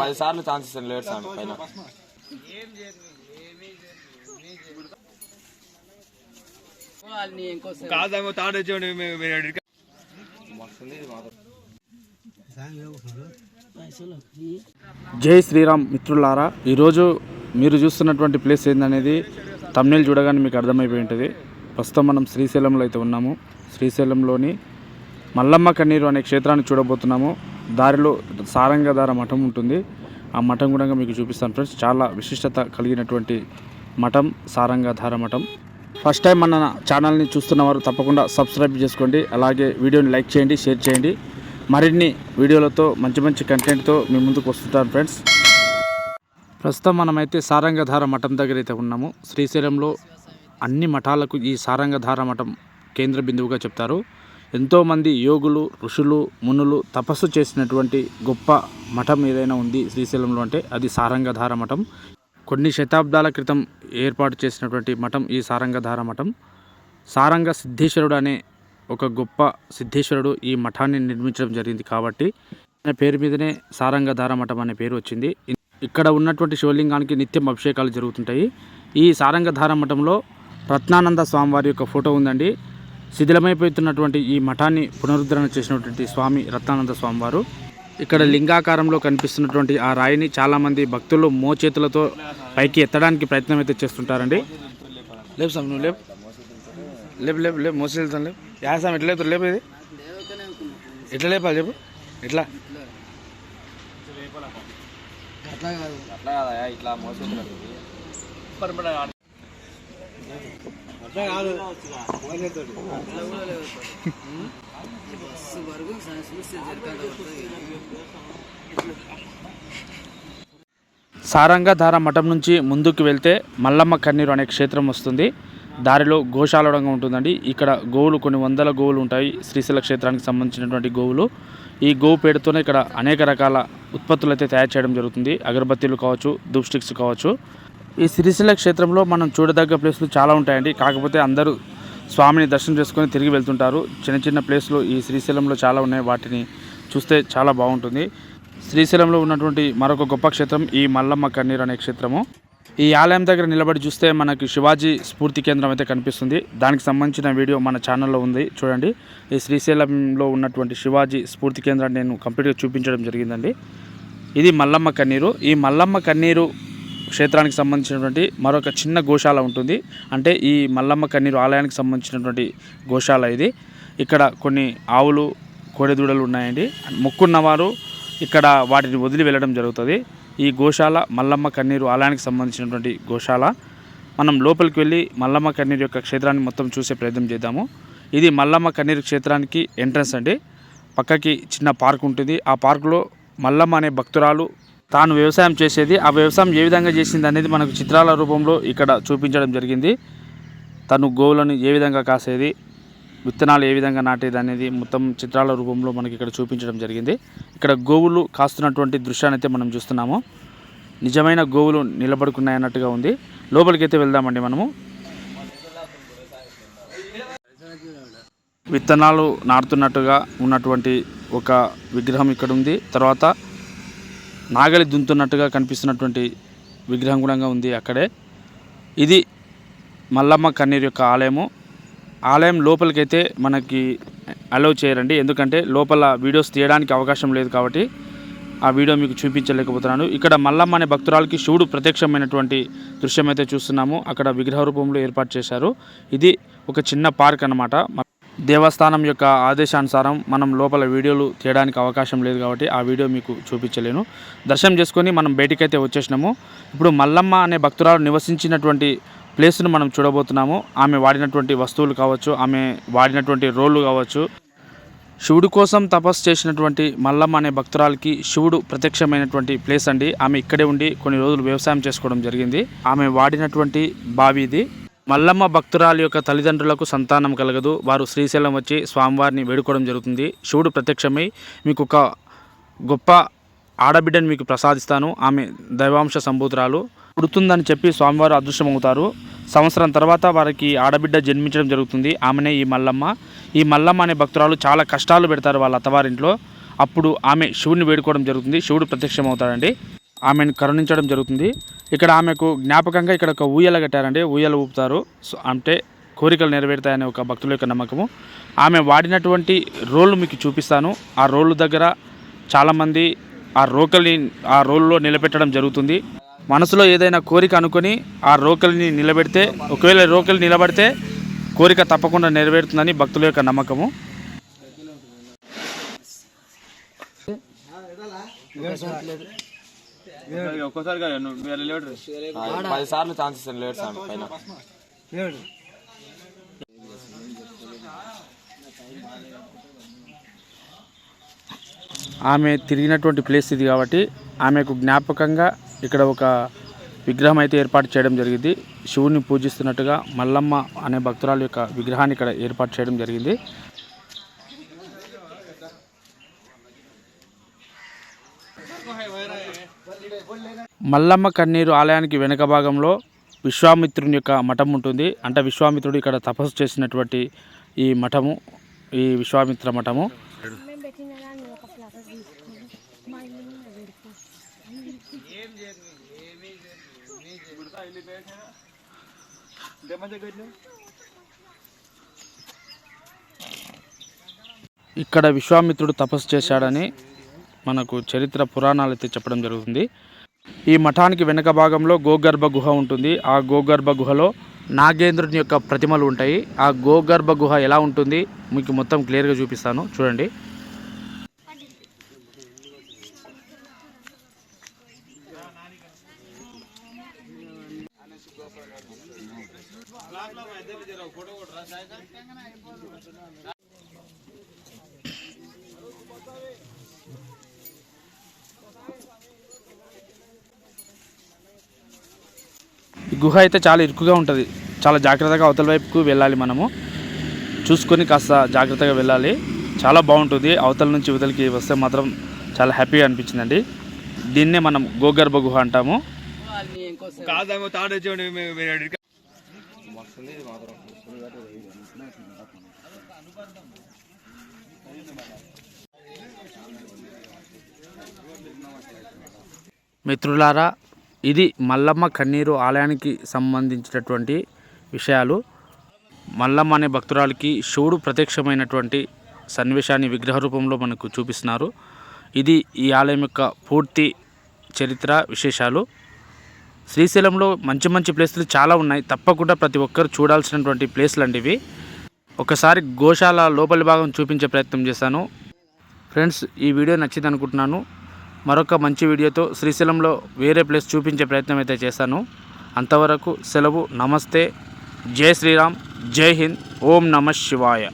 పది సార్లు chances late sir పైన. తాడు జై శ్రీరామ్ మిత్రులారా ఈరోజు మీరు చూస్తున్నటువంటి ప్లేస్ ఏందనేది తమిళ చూడగానే మీకు అర్థమైపోయి ఉంటుంది. ప్రస్తుతం మనం శ్రీశైలంలో అయితే ఉన్నాము. శ్రీశైలంలోని మల్లమ్మ కన్నీరు అనే క్షేత్రాన్ని చూడబోతున్నాము. దారిలో సారంగధార మఠం ఉంటుంది. ఆ మఠం కూడా మీకు చూపిస్తాను ఫ్రెండ్స్. చాలా విశిష్టత కలిగినటువంటి మఠం సారంగధార మఠం. ఫస్ట్ టైం మన ఛానల్ని చూస్తున్న వారు తప్పకుండా సబ్స్క్రైబ్ చేసుకోండి. అలాగే వీడియోని లైక్ చేయండి షేర్ చేయండి. మరిన్ని వీడియోలతో మంచి మంచి కంటెంట్తో మీ ముందుకు వస్తుంటాను ఫ్రెండ్స్. ప్రస్తుతం మనమైతే సారంగధార మఠం దగ్గర అయితే ఉన్నాము. శ్రీశైలంలో అన్ని మఠాలకు ఈ సారంగధార మఠం కేంద్ర బిందువుగా చెప్తారు. ఎంతోమంది యోగులు ఋషులు మునులు తపస్సు చేసినటువంటి గొప్ప మఠం ఏదైనా ఉంది శ్రీశైలంలో అంటే అది సారంగధార మఠం. కొన్ని శతాబ్దాల క్రితం ఏర్పాటు చేసినటువంటి మఠం ఈ సారంగధార మఠం. సారంగ సిద్ధేశ్వరుడు అనే ఒక గొప్ప సిద్ధేశ్వరుడు ఈ మఠాన్ని నిర్మించడం జరిగింది కాబట్టి ఆయన పేరు మీదనే సారంగధార మఠం అనే పేరు వచ్చింది. ఇక్కడ ఉన్నటువంటి శివలింగానికి నిత్యం అభిషేకాలు జరుగుతుంటాయి. ఈ సారంగధార మఠంలో రత్నానంద స్వామివారి యొక్క ఫోటో ఉందండి. శిథిలమైపోతున్నటువంటి ఈ మఠాన్ని పునరుద్ధరణ చేసినటువంటి స్వామి రత్నానంద స్వామివారు. ఇక్కడ లింగాకారంలో కనిపిస్తున్నటువంటి ఆ రాయిని చాలామంది భక్తులు మోచేతులతో పైకి ఎత్తడానికి ప్రయత్నం అయితే చేస్తుంటారండి. లేపు సార్ నువ్వు లేపు. లేపు లేపు లేపు. మోసి వెళ్తాను లేపు. యా సార్ ఎట్లా లేపు లేపు ఇది. ఎట్లా లేపాలి చెప్పు? ఎట్లా? అట్లా కదా. ఇట్లా సారంగధార మఠం నుంచి ముందుకు వెళ్తే మల్లమ్మ కన్నీరు అనే క్షేత్రం వస్తుంది. దారిలో గోశాలడంగా ఉంటుందండి. ఇక్కడ గోవులు కొన్ని వందల గోవులు ఉంటాయి. శ్రీశైల క్షేత్రానికి సంబంధించినటువంటి గోవులు. ఈ గోవు పేరుతోనే ఇక్కడ అనేక రకాల ఉత్పత్తులు అయితే తయారు చేయడం జరుగుతుంది. అగరబత్తీలు కావచ్చు ధూప్ స్టిక్స్ కావచ్చు. ఈ శ్రీశైల క్షేత్రంలో మనం చూడదగ్గ ప్లేసులు చాలా ఉంటాయండి. కాకపోతే అందరూ స్వామిని దర్శనం చేసుకొని తిరిగి వెళ్తుంటారు. చిన్న చిన్న ప్లేస్లు ఈ శ్రీశైలంలో చాలా ఉన్నాయి. వాటిని చూస్తే చాలా బాగుంటుంది. శ్రీశైలంలో ఉన్నటువంటి మరొక గొప్ప క్షేత్రం ఈ మల్లమ్మ కన్నీరు అనే క్షేత్రము. ఈ ఆలయం దగ్గర నిలబడి చూస్తే మనకి శివాజీ స్ఫూర్తి కేంద్రం అయితే కనిపిస్తుంది. దానికి సంబంధించిన వీడియో మన ఛానల్లో ఉంది. చూడండి. ఈ శ్రీశైలంలో ఉన్నటువంటి శివాజీ స్ఫూర్తి కేంద్రాన్ని నేను కంప్లీట్గా చూపించడం జరిగిందండి. ఇది మల్లమ్మ కన్నీరు. ఈ మల్లమ్మ కన్నీరు క్షేత్రానికి సంబంధించినటువంటి మరొక చిన్న గోశాల ఉంటుంది. అంటే ఈ మల్లమ్మ కన్నీరు ఆలయానికి సంబంధించినటువంటి గోశాల ఇది. ఇక్కడ కొన్ని ఆవులు కోడెదూడలు ఉన్నాయండి. మొక్కున్నవారు ఇక్కడ వాటిని వదిలి వెళ్ళడం జరుగుతుంది. ఈ గోశాల మల్లమ్మ కన్నీరు ఆలయానికి సంబంధించినటువంటి గోశాల. మనం లోపలికి వెళ్ళి మల్లమ్మ కన్నీరు యొక్క క్షేత్రాన్ని మొత్తం చూసే ప్రయత్నం చేద్దాము. ఇది మల్లమ్మ కన్నీరు క్షేత్రానికి ఎంట్రన్స్ అండి. పక్కకి చిన్న పార్క్ ఉంటుంది. ఆ పార్కులో మల్లమ్మ అనే భక్తురాలు తాను వ్యవసాయం చేసేది. ఆ వ్యవసాయం ఏ విధంగా చేసింది అనేది మనకు చిత్రాల రూపంలో ఇక్కడ చూపించడం జరిగింది. తను గోవులను ఏ విధంగా కాసేది విత్తనాలు ఏ విధంగా నాటేది అనేది మొత్తం చిత్రాల రూపంలో మనకి ఇక్కడ చూపించడం జరిగింది. ఇక్కడ గోవులు కాస్తున్నటువంటి దృశ్యాన్ని అయితే మనం చూస్తున్నాము. నిజమైన గోవులు నిలబడుకున్నాయి అన్నట్టుగా ఉంది. లోపలికి అయితే వెళ్దామండి మనము. విత్తనాలు నాటుతున్నట్టుగా ఉన్నటువంటి ఒక విగ్రహం ఇక్కడ ఉంది తర్వాత నాగలి దున్తున్నట్టుగా కనిపిస్తున్నటువంటి విగ్రహం కూడా ఉంది అక్కడే. ఇది మల్లమ్మ కన్నీరు యొక్క ఆలయము. ఆలయం లోపలికైతే మనకి అలౌ చేయరండి. ఎందుకంటే లోపల వీడియోస్ తీయడానికి అవకాశం లేదు కాబట్టి ఆ వీడియో మీకు చూపించలేకపోతున్నాను. ఇక్కడ మల్లమ్మ అనే భక్తురాలకి శివుడు ప్రత్యక్షమైనటువంటి దృశ్యం అయితే చూస్తున్నాము. అక్కడ విగ్రహ రూపంలో ఏర్పాటు చేశారు. ఇది ఒక చిన్న పార్క్ అన్నమాట. దేవస్థానం యొక్క ఆదేశానుసారం మనం లోపల వీడియోలు తీయడానికి అవకాశం లేదు కాబట్టి ఆ వీడియో మీకు చూపించలేను. దర్శనం చేసుకొని మనం బయటికైతే వచ్చేసినాము. ఇప్పుడు మల్లమ్మ అనే భక్తురాలు నివసించినటువంటి ప్లేస్ను మనం చూడబోతున్నాము. ఆమె వాడినటువంటి వస్తువులు కావచ్చు ఆమె వాడినటువంటి రోళ్ళు కావచ్చు. శివుడు కోసం తపస్సు చేసినటువంటి మల్లమ్మ అనే భక్తురాలకి శివుడు ప్రత్యక్షమైనటువంటి ప్లేస్ అండి. ఆమె ఇక్కడే ఉండి కొన్ని రోజులు వ్యవసాయం చేసుకోవడం జరిగింది. ఆమె వాడినటువంటి బావి ఇది. మల్లమ్మ భక్తురాలి యొక్క తల్లిదండ్రులకు సంతానం కలగదు. వారు శ్రీశైలం వచ్చి స్వామివారిని వేడుకోవడం జరుగుతుంది. శివుడు ప్రత్యక్షమై మీకు ఒక గొప్ప ఆడబిడ్డను మీకు ప్రసాదిస్తాను. ఆమె దైవాంశ సంభూతురాలు. పుడుతుందని చెప్పి స్వామివారు అదృశ్యమవుతారు. సంవత్సరం తర్వాత వారికి ఆడబిడ్డ జన్మించడం జరుగుతుంది. ఆమెనే ఈ మల్లమ్మ. ఈ మల్లమ్మ అనే భక్తురాలు చాలా కష్టాలు పెడతారు వాళ్ళ అత్తవారింట్లో. అప్పుడు ఆమె శివుని వేడుకోవడం జరుగుతుంది. శివుడు ప్రత్యక్షమవుతాడండి. ఆమెను కరుణించడం జరుగుతుంది. ఇక్కడ ఆమెకు జ్ఞాపకంగా ఇక్కడ ఒక ఊయల కట్టారండి. ఊయల ఊపుతారు. సో అంటే కోరికలు నెరవేరుతాయనే ఒక భక్తుల యొక్క నమ్మకము. ఆమె వాడినటువంటి రోళ్ళు మీకు చూపిస్తాను. ఆ రోళ్ళు దగ్గర చాలామంది ఆ రోకల్ని ఆ రోల్లో నిలబెట్టడం జరుగుతుంది. మనసులో ఏదైనా కోరిక అనుకొని ఆ రోకల్ని నిలబెడితే ఒకవేళ రోకలు నిలబడితే కోరిక తప్పకుండా నెరవేరుతుందని భక్తుల యొక్క నమ్మకము. ఒక్కసారి పది సార్లు లేట్ సార్ పైన. ఆమె తిరిగినటువంటి ప్లేస్ ఇది కాబట్టి ఆమెకు జ్ఞాపకంగా ఇక్కడ ఒక విగ్రహం అయితే ఏర్పాటు చేయడం జరిగింది. శివుని పూజిస్తున్నట్టుగా మల్లమ్మ అనే భక్తురాలు యొక్క విగ్రహాన్ని ఇక్కడ ఏర్పాటు చేయడం జరిగింది. మల్లమ్మ కన్నీరు ఆలయానికి వెనుక భాగంలో విశ్వామిత్రుని యొక్క మఠం ఉంటుంది. అంటే విశ్వామిత్రుడు ఇక్కడ తపస్సు చేసినటువంటి ఈ మఠము ఈ విశ్వామిత్ర మఠము. ఇక్కడ విశ్వామిత్రుడు తపస్సు చేశాడని మనకు చరిత్ర పురాణాలు అయితే చెప్పడం జరుగుతుంది. ఈ మఠానికి వెనక భాగంలో గోగర్భ గుహ ఉంటుంది. ఆ గోగర్భ గుహలో నాగేంద్రుని యొక్క ప్రతిమలు ఉంటాయి. ఆ గోగర్భ గుహ ఎలా ఉంటుంది? మీకు మొత్తం క్లియర్గా చూపిస్తాను. చూడండి. ఈ గుహ అయితే చాలా ఇరుకుగా ఉంటుంది. చాలా జాగ్రత్తగా అవతల వైపుకు వెళ్ళాలి మనము. చూసుకొని కాస్త జాగ్రత్తగా వెళ్ళాలి. చాలా బాగుంటుంది. అవతల నుంచి ఇవతలకి వస్తే మాత్రం చాలా హ్యాపీగా అనిపించిందండి. దీన్నే మనం గోగర్భ గుహ అంటాము. మిత్రులారా ఇది మల్లమ్మ కన్నీరు ఆలయానికి సంబంధించినటువంటి విషయాలు. మల్లమ్మ అనే భక్తురాలికి శివుడు ప్రత్యక్షమైనటువంటి సన్నివేశాన్ని విగ్రహ రూపంలో మనకు చూపిస్తున్నారు. ఇది ఈ ఆలయం యొక్క పూర్తి చరిత్ర విశేషాలు. శ్రీశైలంలో మంచి మంచి ప్లేసులు చాలా ఉన్నాయి. తప్పకుండా ప్రతి ఒక్కరు చూడాల్సినటువంటి ప్లేసులు అండి ఇవి. ఒకసారి గోశాల లోపలి భాగం చూపించే ప్రయత్నం చేశాను. ఫ్రెండ్స్ ఈ వీడియో నచ్చింది అనుకుంటున్నాను మరొక మంచి వీడియోతో శ్రీశైలంలో వేరే ప్లేస్ చూపించే ప్రయత్నం అయితే చేశాను. అంతవరకు సెలవు నమస్తే జై శ్రీరామ్ జై హింద్ ఓం నమ శివాయ.